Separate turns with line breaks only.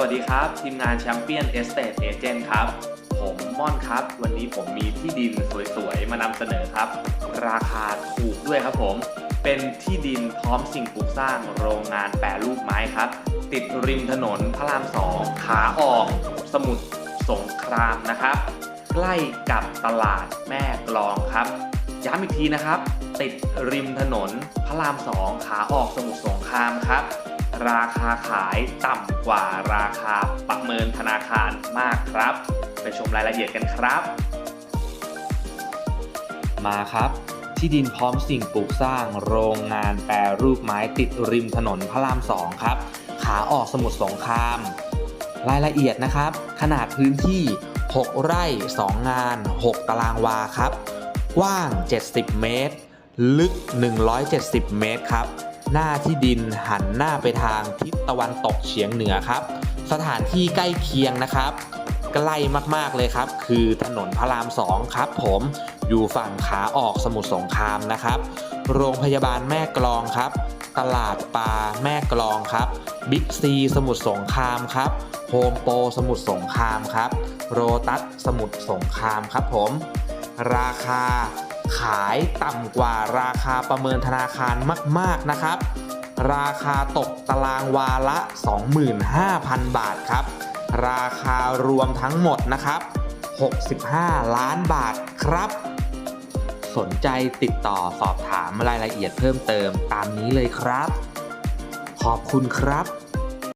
สวัสดีครับ ทีมงานแชมเปี้ยนเอสเต e เอเจนต์ครับ ผมม่อนครับ วันนี้ผมมีที่ดินสวยๆ มานำเสนอครับ ราคาถูกด้วยครับผม เป็นที่ดินพร้อมสิ่งปลูกสร้างโรงงานแปรรูปไม้ครับ ติดริมถนนพระรามสองขาออก สมุทรสงครามนะครับ ใกล้กับตลาดแม่กลองครับ ย้ำอีกทีนะครับ ติดริมถนนพระรามสองขาออกสมุทรสงครามครับ ราคาขายต่ำกว่าราคาประเมินธนาคารมากครับ ไปชมรายละเอียดกันครับ มาครับที่ดินพร้อมสิ่งปลูกสร้างโรงงานแปรรูปไม้ติดริมถนนพระรามสองครับ ขาออกสมุทรสงคราม รายละเอียดนะครับ ขนาดพื้นที่ 6 ไร่ 2 งาน 6 ตารางวาครับ กว้าง 70 เมตร ลึก 170 เมตรครับ หน้าที่ดินหันหน้าไปทางทิศตะวันตกเฉียงเหนือครับ สถานที่ใกล้เคียงนะครับใกล้มากๆเลยครับ คือถนนพระรามสองครับผมอยู่ฝั่งขาออกสมุทรสงครามนะครับ โรงพยาบาลแม่กลองครับ ตลาดปลาแม่กลองครับบิ๊กซีสมุทรสงครามครับโฮมโปรสมุทรสงครามครับ โรตัสสมุทรสงครามครับผม ราคา ขายต่ำกว่าราคาประเมินธนาคารมาก ๆ นะครับ ราคาตกตารางวาละ 25,000 บาทครับ ราคารวมทั้งหมดนะครับ 65 ล้านบาทครับ สนใจติดต่อสอบถามรายละเอียดเพิ่มเติมตามนี้เลยครับ ขอบคุณครับ